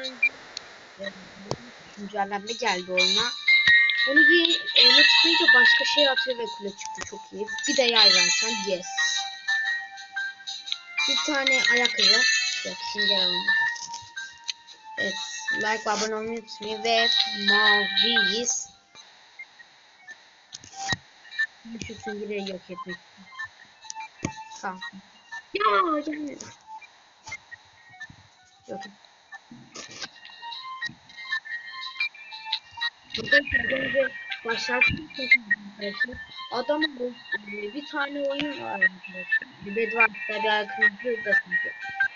önce e, güncelleme geldi oyuna. Onu giy, ona tıklayınca başka şey atıyor ve kule çıktı çok iyi. Bir de yay versen yes. Bir tane ayakkabı. Yok şimdi alalım. Evet. Like ve abone olmayı unutmayın ve maviyiz. Şu süngüleri yok etmek. Tamam. Ya gelmedi. Yok. Burada önce başlarken arkadaşlar. Bu e, bir tane oyun var arkadaşlar. Bir Bedwars'ta bir arkadaşlar da çünkü.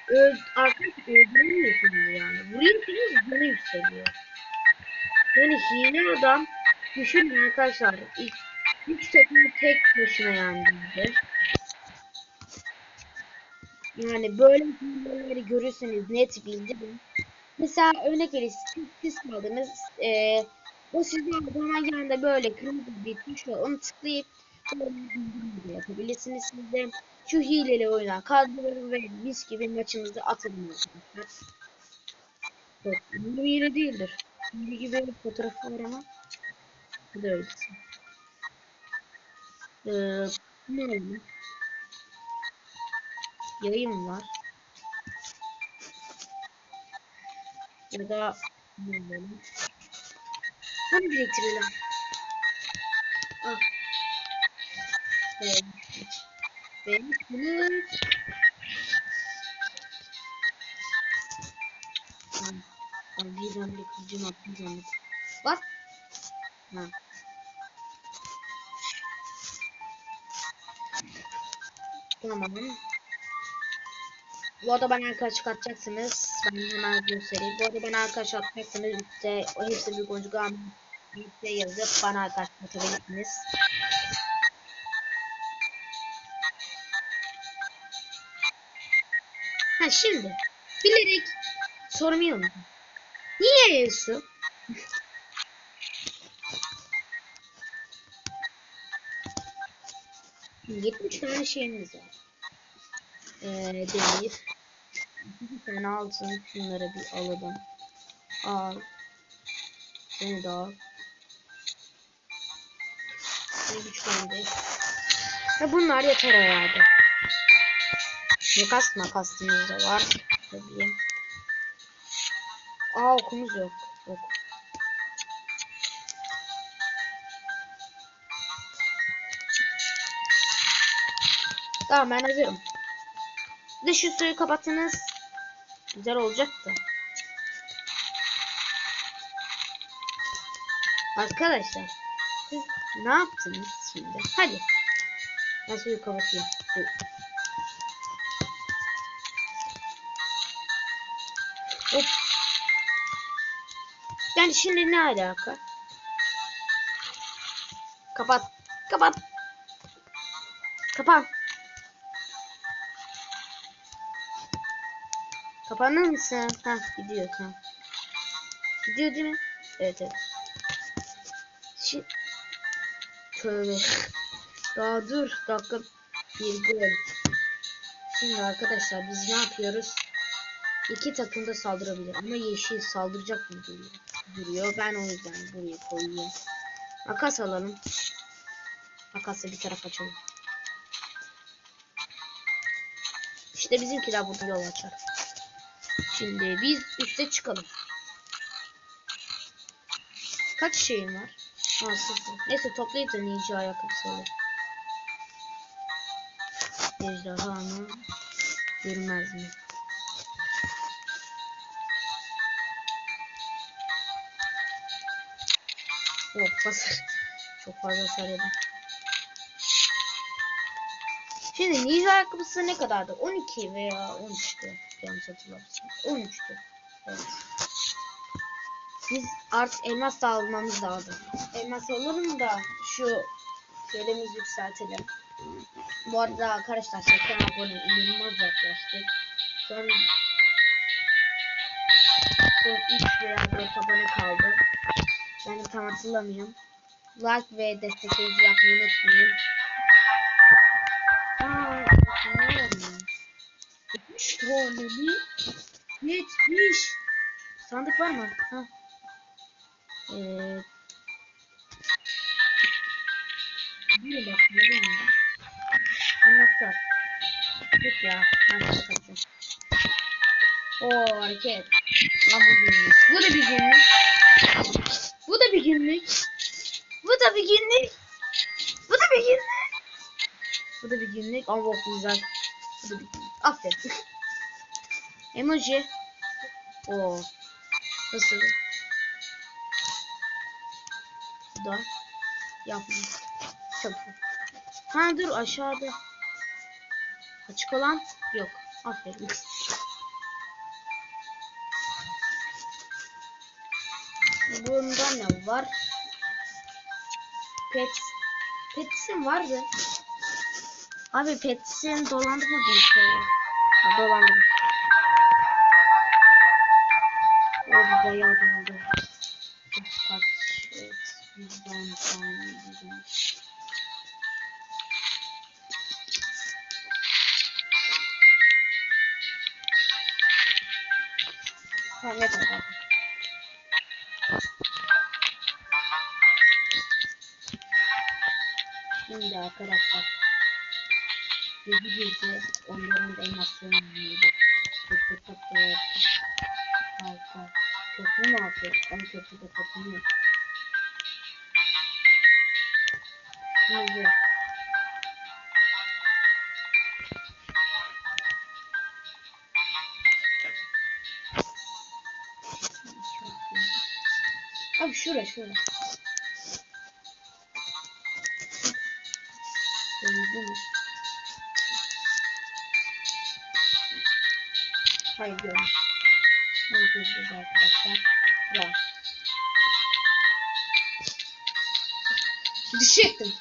Öl, arkadaş öldüremiyorsunuz yani. Vuruyorsunuz canı yükseliyor. Yani hile adam düşünün arkadaşlar. İlk üç takımı tek başına yendi. Yani böyle hileleri görürseniz net bildirin. Mesela örnek vereyim siz, siz kaldınız. O sizin zaman yanında böyle kırmızı bir tuş. Onu tıklayıp böyle de yapabilirsiniz. Siz de şu hileli oyuna kaldırın ve mis gibi maçınızı atın arkadaşlar. Yok, hile değildir. Hile gibi fotoğrafı var ama bu da öylesi. Ee, ne oldu? Yayın var. Ya da ne oldu? Hani biriktirelim. Ah. Evet. Benim. Ben bir zahmet kılıcım attım zahmet. Bak. Ha. Tamam. Bu arada bana arkadaş atacaksınız. Ben hemen göstereyim. Bu arada bana arkadaş atacaksınız. İşte hepsi bir boncuk ama işte yazıp bana arkadaş atabilirsiniz. Ha şimdi bilerek sormayı. Niye Yesu? Yetmiş tane şeyimiz var. Ee, demir. Bir altın. Şunları bir alalım. Al. Seni de al. Bir güç bende. Ve bunlar yeter herhalde. Makas makasımız da var. Tabii. Aa okumuz yok. Ok. Tamam ben hazırım. De suyu kapatınız. Güzel olacaktı. Arkadaşlar ne yaptınız şimdi? Hadi. Ben suyu kapatayım. Hop. Yani şimdi ne alaka? Kapat. Kapat. Kapan. Kapanır mısın? Ha gidiyor tamam. Gidiyor değil mi? Evet evet. Tövbe. Daha dur dakika bir gol. Şimdi arkadaşlar biz ne yapıyoruz? İki takım da saldırabilir ama yeşil saldıracak mı duruyor? duruyor. Ben o yüzden buraya koyuyorum. Makas alalım. Makasla bir taraf açalım. İşte bizimkiler burada yol açar. Şimdi biz üste çıkalım. Kaç şeyim var? Ha sıfır. Neyse toplayıp da ninja ayakkabısı. Ejderha mı? Görmez mi? Yok basar. Çok fazla hasar yedim. Şimdi ninja ayakkabısı ne kadardı? 12 veya 13'tü. Yanlış hatırlamıyorsam. 13'tü. Evet. Biz artık elmas da almamız lazım. Elmas alalım da şu şeylerimizi yükseltelim. Bu arada arkadaşlar 80 abone inanılmaz yaklaştık. Son son 3 veya 4 abone kaldı. Ben de tam hatırlamıyorum. Like ve desteklerinizi yapmayı unutmayın. 70 tane mi? 70 Sandık var mı? Ha. Ee, bir bak bileyim. Anahtar. Yok ya. Kaçacağım. Oo hareket. Lan bu günlük. Bu da bir günlük. Bu da bir günlük. Bu da bir günlük. Bu da bir günlük. Bu da bir günlük ama çok güzel. Bu da bir günlük. Aferin. Emoji. Oo. Nasıl? Bu da. Yapma. Güzel. Ha dur aşağıda. Açık olan yok. Aferin. Bunda ne var? Pet. Petsin vardı. Abi Petsin dolandı mı bir şey? Ha, dolandım. O bayağı dolandı. Tamam, ne kadar? Şimdi arkadaşlar Gece gece onların elmasını yiydi Tut tut tut tut Halka Kötü mü aldı? Onu kötü de kötü mü? Kırmızı. Abi şura şura. Gördün mü? Hayır görmüş. Ne yapıyoruz arkadaşlar? Ya. Düşecektim.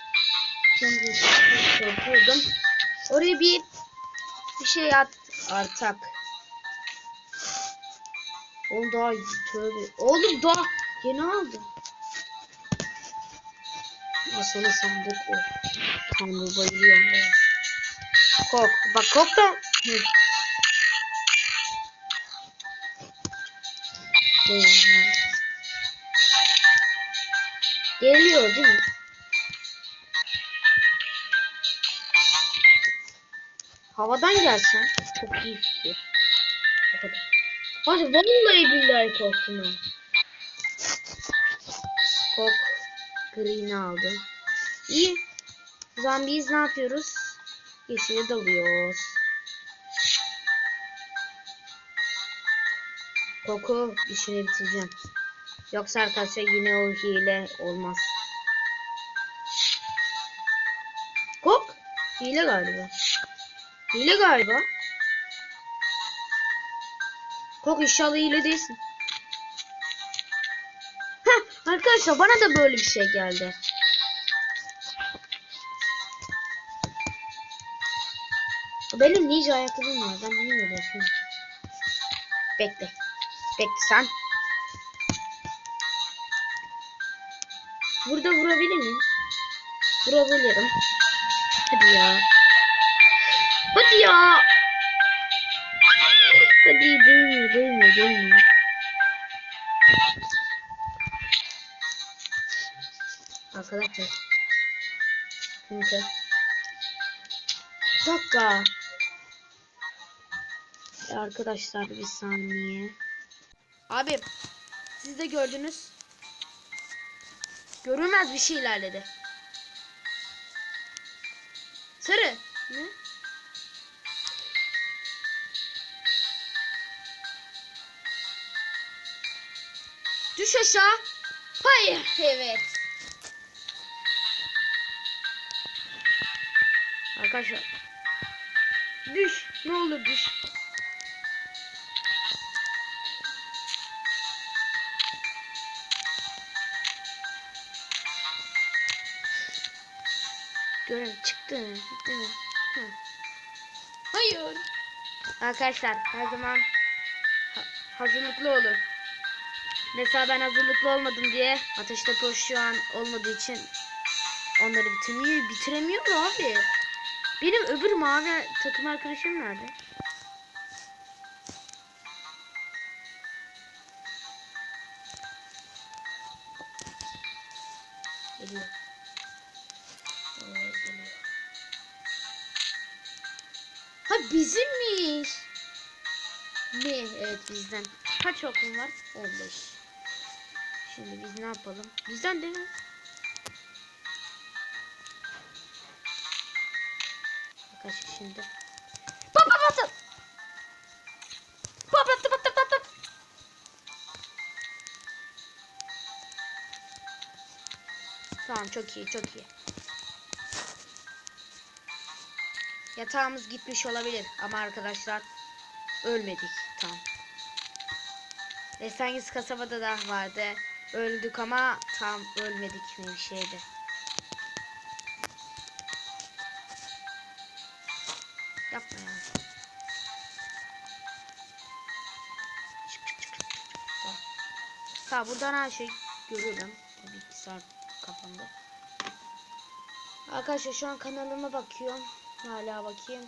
Şimdi korkuyordum. Oraya bir bir şey at artak. Oğlum daha tövbe. Oğlum daha yeni aldım. Asılı sandık o. Tanrı bayılıyorum ya. Kok. Bak kok da. Hı. Geliyor değil mi? Havadan gelsen çok iyi fikir. Hadi vallahi billahi korktum ha. Kok green'i aldım. İyi. Zaman biz ne yapıyoruz? Yeşile dalıyoruz. Koku işini bitireceğim. Yoksa arkadaşlar yine o hile olmaz. Kok hile galiba. Hile galiba. Kok inşallah hile değilsin. Heh, arkadaşlar bana da böyle bir şey geldi. Benim ninja ayakkabım var. Ben niye öyle yapıyorum? Bekle. Bekle sen. Burada vurabilir miyim? Vurabilirim. Hadi ya. Hadi ya. Hadi değmiyor değmiyor değmiyor. Arkadaşlar. Şimdi. Bir dakika. Ya Arkadaşlar bir saniye. Abi siz de gördünüz. Görünmez bir şey ilerledi. Sarı. Ne? Düş aşağı. Hayır. Evet. Arkadaşlar. Düş. Ne olur düş. Görev çıktı. Değil mi? Hı. Hayır. Arkadaşlar her zaman ha- hazırlıklı olun. Mesela ben hazırlıklı olmadım diye ateşte toş şu an olmadığı için onları bitirmiyor, bitiremiyor mu abi? Benim öbür mavi takım arkadaşım nerede? Geliyor. Evet, geliyor. Ha bizimmiş. Ne? Evet bizden. Kaç okum var? 15. Şimdi biz ne yapalım? Bizden değil mi? Arkadaşlar şimdi. Pat pat pat. Pat pat pat pat pat. Tamam çok iyi çok iyi. Yatağımız gitmiş olabilir ama arkadaşlar ölmedik tamam. Esengis kasabada da vardı. Öldük ama tam ölmedik mi bir şeydi. Yapma ya. Tamam buradan her şey görüyorum. Tabii ki saat kafamda. Arkadaşlar şu an kanalıma bakıyorum. Hala bakayım.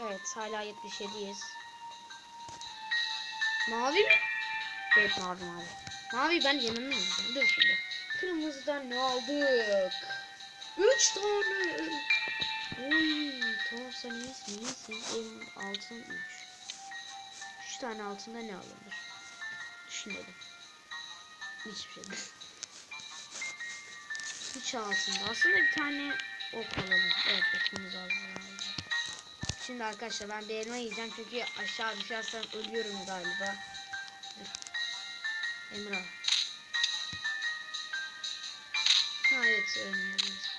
Evet hala 77'yiz. Mavi mi? Evet mavi mavi. Mavi ben yanılmıyorum. Dur şimdi. Kırmızıdan ne aldık? 3 tane. Oy tamam sen iyisin iyisin. Benim altın 3. 3 tane altında ne alınır? Düşünelim. Hiçbir şey değil. 3 altında. Aslında bir tane ok alalım. Evet okumuz az lazım. Şimdi arkadaşlar ben bir elma yiyeceğim çünkü aşağı düşersem ölüyorum galiba. Emrah. Ha evet ölmüyoruz.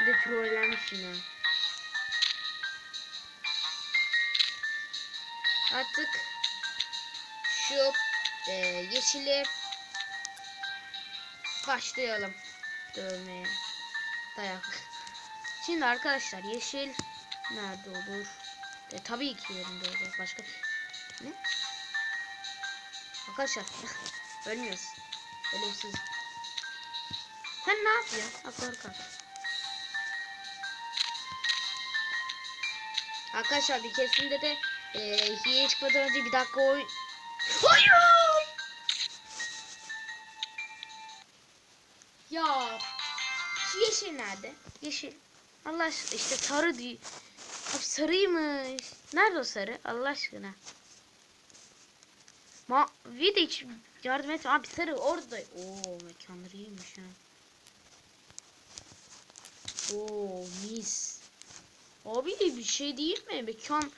Bir de trollenmiş yine. Artık şu e, yeşili başlayalım dövmeye. Dayak. Şimdi arkadaşlar yeşil nerede olur? E, tabii ki yerinde olacak. Başka ne? Arkadaşlar ölmüyoruz. Ölümsüz. Sen ne yapıyorsun? Ha korkak. Arkadaşlar bir kesimde de e, hiye çıkmadan önce bir dakika oy... Hayır! Ya yeşil nerede? Yeşil. Allah aşkına işte sarı değil. Abi sarıymış. Nerede o sarı? Allah aşkına. Mavi de hiç yardım etme. Abi sarı orada. Oo mekanları iyiymiş ha. Oo mis. Abi bir şey değil mi? Mekan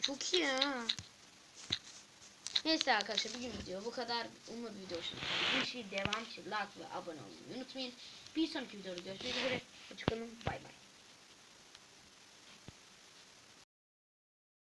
çok iyi ha. Neyse arkadaşlar bugün video bu kadar. Umarım video hoşunuza gitti. Bir şey devam için like ve abone olmayı unutmayın. Bir sonraki videoda görüşmek üzere. Hoşçakalın. Bay bay.